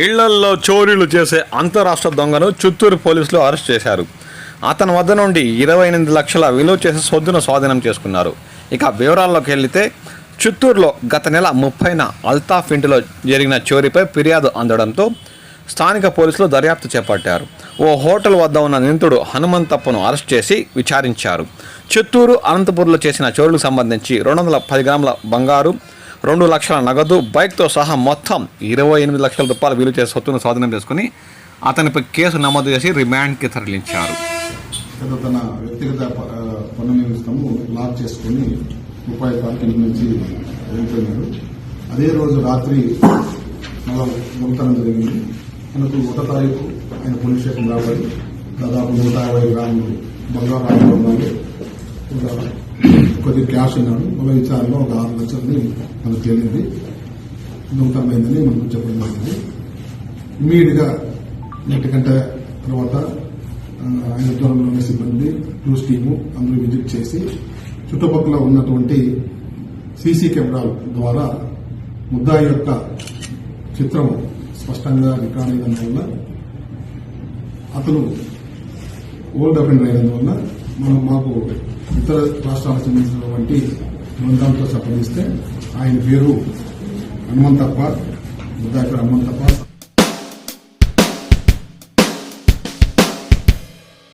ఇళ్ళల్లో చోరీలు చేసే అంతరాష్ట్ర దొంగను చిత్తూరు పోలీసులు అరెస్ట్ చేశారు. అతని వద్ద నుండి ఇరవై ఎనిమిది లక్షల విలువ చేసే సొద్దును స్వాధీనం చేసుకున్నారు. ఇక వివరాల్లోకి వెళితే చిత్తూరులో గత నెల ముప్పైన అల్తాఫ్ ఇంటిలో జరిగిన చోరీపై ఫిర్యాదు అందడంతో స్థానిక పోలీసులు దర్యాప్తు చేపట్టారు. ఓ హోటల్ వద్ద ఉన్న నిందితుడు హనుమంతప్పను అరెస్ట్ చేసి విచారించారు. చిత్తూరు అనంతపూర్లో చేసిన చోరులకు సంబంధించి రెండు వందల పది గ్రాముల బంగారు రెండు లక్షల నగదు. బైక్తో సహా మొత్తం ఇరవై ఎనిమిది లక్షల రూపాయలు విలువ చేసి సొత్తును స్వాధీనం చేసుకుని అతనిపై కేసు నమోదు చేసి రిమాండ్కి తరలించారు. తన వ్యక్తిగత పన్ను నిమిత్తము లాక్ చేసుకుని ముప్పై పార్కింగ్ నుంచి వెళ్ళిపోయినాడు. అదే రోజు రాత్రి మళ్ళా దొంగతనం జరిగింది. మనకు ఒకటో తారీఖు ఆయన పోలీస్ స్టేషన్ రాబడి దాదాపు నూట యాభై గ్రాములు బంగారు ఆభరణాలు కొద్ది క్యాష్ ఉన్నాడు. మళ్ళీ విచారణలో ఒక ఆరు లక్షలని మనకు తేలింది. దొంగతనమైందని మనం చెప్పడం జరిగింది. ఇమీడియట్గా నెట్ గంట తర్వాత ఆయన దూరంలో ఉన్న సిబ్బంది న్యూస్ టీము అందరూ విజిట్ చేసి చుట్టుపక్కల ఉన్నటువంటి సీసీ కెమెరాల ద్వారా ముద్దాయి యొక్క చిత్రం స్పష్టంగా రికార్డ్ అయినందువల్ల అతను ఓల్డ్ అఫెండర్ అయినందువల్ల మనం మాకు ఇతర రాష్ట్రాలకు సంబంధించినటువంటి బృందంతో సంప్రదిస్తే ఆయన పేరు హనుమంతప్ప బుద్ధాకర్ హనుమంతప్ప